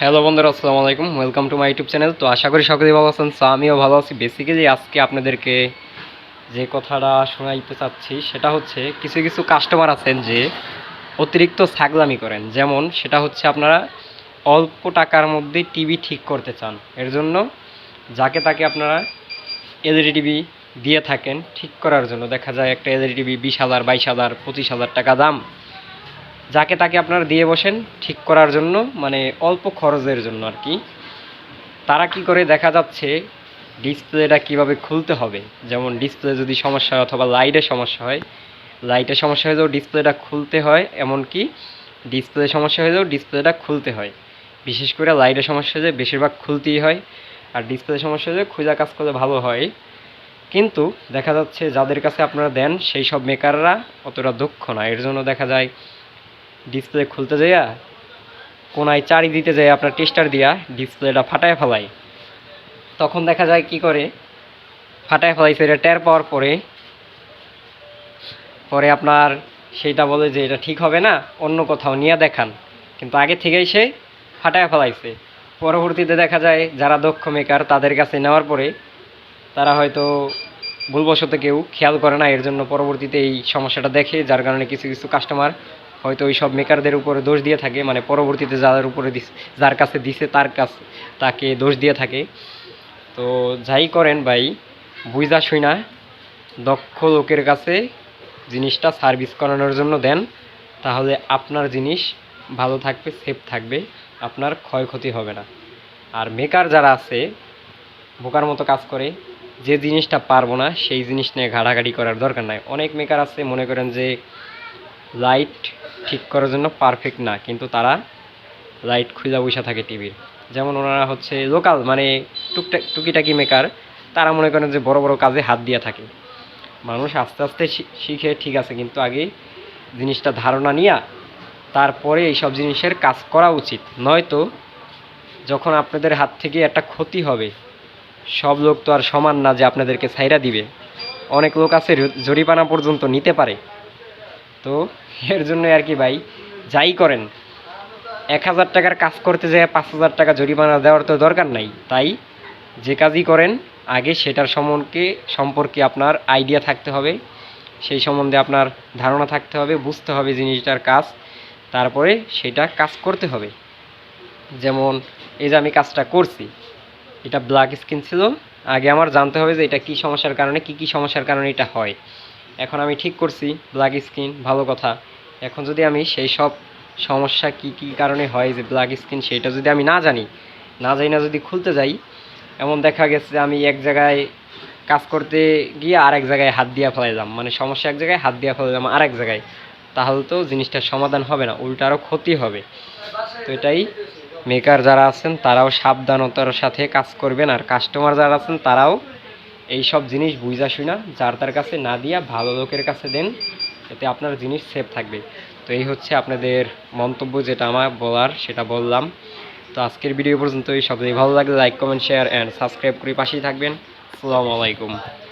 Hello বন্ধুরা, আসসালামু আলাইকুম। Welcome to my YouTube channel তো আশা করি সকলেই ভালো আছেন সো আমিও ভালো আছি। বেসিক্যালি আজকে আপনাদেরকে যে কথাটা শোনাইতে চাচ্ছি, সেটা হচ্ছে কিছু কিছু কাস্টমার আছেন যে অতিরিক্ত ছাগলামি করেন। যেমন সেটা হচ্ছে আপনারা অল্প টাকার মধ্যে টিভি ঠিক করতে চান। এর জন্য যাকে তাকে আপনারা এলইডি টিভি দিয়ে থাকেন ঠিক করার জন্য। দেখা যায় একটা এলইডি টিভি বিশ হাজার, বাইশ হাজার, পঁচিশ হাজার টাকা দাম। যাকে তাকে আপনারা দিয়ে বসেন ঠিক করার জন্য মানে অল্প খরচের জন্য আর কি। তারা কি করে দেখা যাচ্ছে, ডিসপ্লেটা কীভাবে খুলতে হবে? যেমন ডিসপ্লে যদি সমস্যা হয় অথবা লাইটের সমস্যা হয় লাইটের সমস্যা হলেও ডিসপ্লেটা খুলতে হয়, এমনকি ডিসপ্লে সমস্যা হলেও ডিসপ্লেটা খুলতে হয়। বিশেষ করে লাইটের সমস্যা হলে বেশিরভাগ খুলতেই হয়, আর ডিসপ্লে সমস্যা হলে খোঁজা কাজ করলে ভালো হয়। কিন্তু দেখা যাচ্ছে যাদের কাছে আপনারা দেন, সেই সব মেকাররা অতটা দক্ষ না। এর জন্য দেখা যায় ডিসপ্লে খুলতে যাইয়া, কোনায় চারি দিতে যায় আপনার টেস্টার দিয়া ডিসপ্লেটা ফাটায় ফেলায় তখন দেখা যায় কি করে? ফাটায় ফেলাইছে, এটা টের পাওয়ার পরে পরে আপনার সেইটা বলে যে এটা ঠিক হবে না, অন্য কোথাও নিয়ে দেখান। কিন্তু আগে থেকেই সে ফাটায় ফেলাইছে। পরবর্তীতে দেখা যায়, যারা দক্ষ মেকার তাদের কাছে নেওয়ার পরে তারা হয়তো ভুলবশত কেউ খেয়াল করে না, এর জন্য পরবর্তীতে এই সমস্যাটা দেখে, যার কারণে কিছু কিছু কাস্টমার হয়তো ওই সব মেকারদের উপরে দোষ দিয়ে থাকে মানে পরবর্তীতে যাদের উপরে যার কাছে দিছে, তার কাছে, তাকে দোষ দিয়ে থাকে। তো যাই করেন ভাই বুঝা শুই না দক্ষ লোকের কাছে জিনিসটা সার্ভিস করানোর জন্য দেন, তাহলে আপনার জিনিস ভালো থাকবে সেফ থাকবে, আপনার ক্ষয়ক্ষতি হবে না। আর মেকার যারা আছে, বোকার মতো কাজ করে, যে জিনিসটা পারব না, সেই জিনিস নিয়ে ঘাটাঘাটি করার দরকার নাই। অনেক মেকার আছে, মনে করেন যে লাইট ঠিক করার জন্য পারফেক্ট না, কিন্তু তারা লাইট খুঁজা বসে থাকে টিভির যেমন ওনারা হচ্ছে লোকাল মানে টুকটাক টুকিটাকি মেকার তারা মনে করেন যে বড় বড় কাজে হাত দিয়ে থাকে। মানুষ আস্তে আস্তে শিখে ঠিক আছে, কিন্তু আগে জিনিসটা ধারণা নিয়ে তারপরে এইসব জিনিসের কাজ করা উচিত। নয়তো যখন আপনাদের হাত থেকে একটা ক্ষতি হবে, সব লোক তো আর সমান না যে আপনাদেরকে ছাইরা দিবে। অনেক লোক আছে জ- জরিমানা পর্যন্ত নিতে পারে। তো এর জন্য আর কি ভাই, যাই করেন। এক হাজার টাকার কাজ করতে যায় পাঁচ হাজার টাকা জরিমানা দেওয়ার তো দরকার নাই। তাই যে কাজই করেন, আগে সেটার সম্পর্কে সম্পর্কে আপনার আইডিয়া থাকতে হবে। সেই সম্বন্ধে আপনার ধারণা থাকতে হবে, বুঝতে হবে জিনিসটার কাজ। তারপরে সেটা কাজ করতে হবে। যেমন, এই যে আমি কাজটা করছি, এটা ব্ল্যাক স্কিন ছিল। আগে আমার জানতে হবে যে এটা কী সমস্যার কারণে, কি কি সমস্যার কারণে এটা হয়। এখন আমি ঠিক করছি ব্ল্যাক স্কিন ভালো কথা। এখন যদি আমি সেই সব সমস্যা কি কি কারণে হয় যে ব্ল্যাক স্কিন সেটা যদি আমি না জানি না জানি না যদি খুলতে যাই, এমন দেখা গেছে আমি এক জায়গায় কাজ করতে গিয়ে আরেক জায়গায় হাত দিয়ে ফেলাইলাম মানে সমস্যা এক জায়গায় হাত দিয়ে ফেলাইলাম আরেক জায়গায়। তাহলে তো জিনিসটার সমাধান হবে না উল্টা আরও ক্ষতি হবে। তো এটাই মেকার যারা আছেন, তারাও সাবধানতার সাথে কাজ করবেন, আর কাস্টমার যারা আছেন, তারাও এই সব জিনিস বুঝা শুনা, যার তার কাছে না দিয়া ভালো লোকের কাছে দেন, এতে আপনার জিনিস সেফ থাকবে। তো এই হচ্ছে আপনাদের মন্তব্য যেটা আমার বলার, সেটা বললাম। তো আজকের ভিডিও পর্যন্ত এই সব ভালো লাগলে like comment share and subscribe করে পাশেই থাকবেন। আসসালামু আলাইকুম।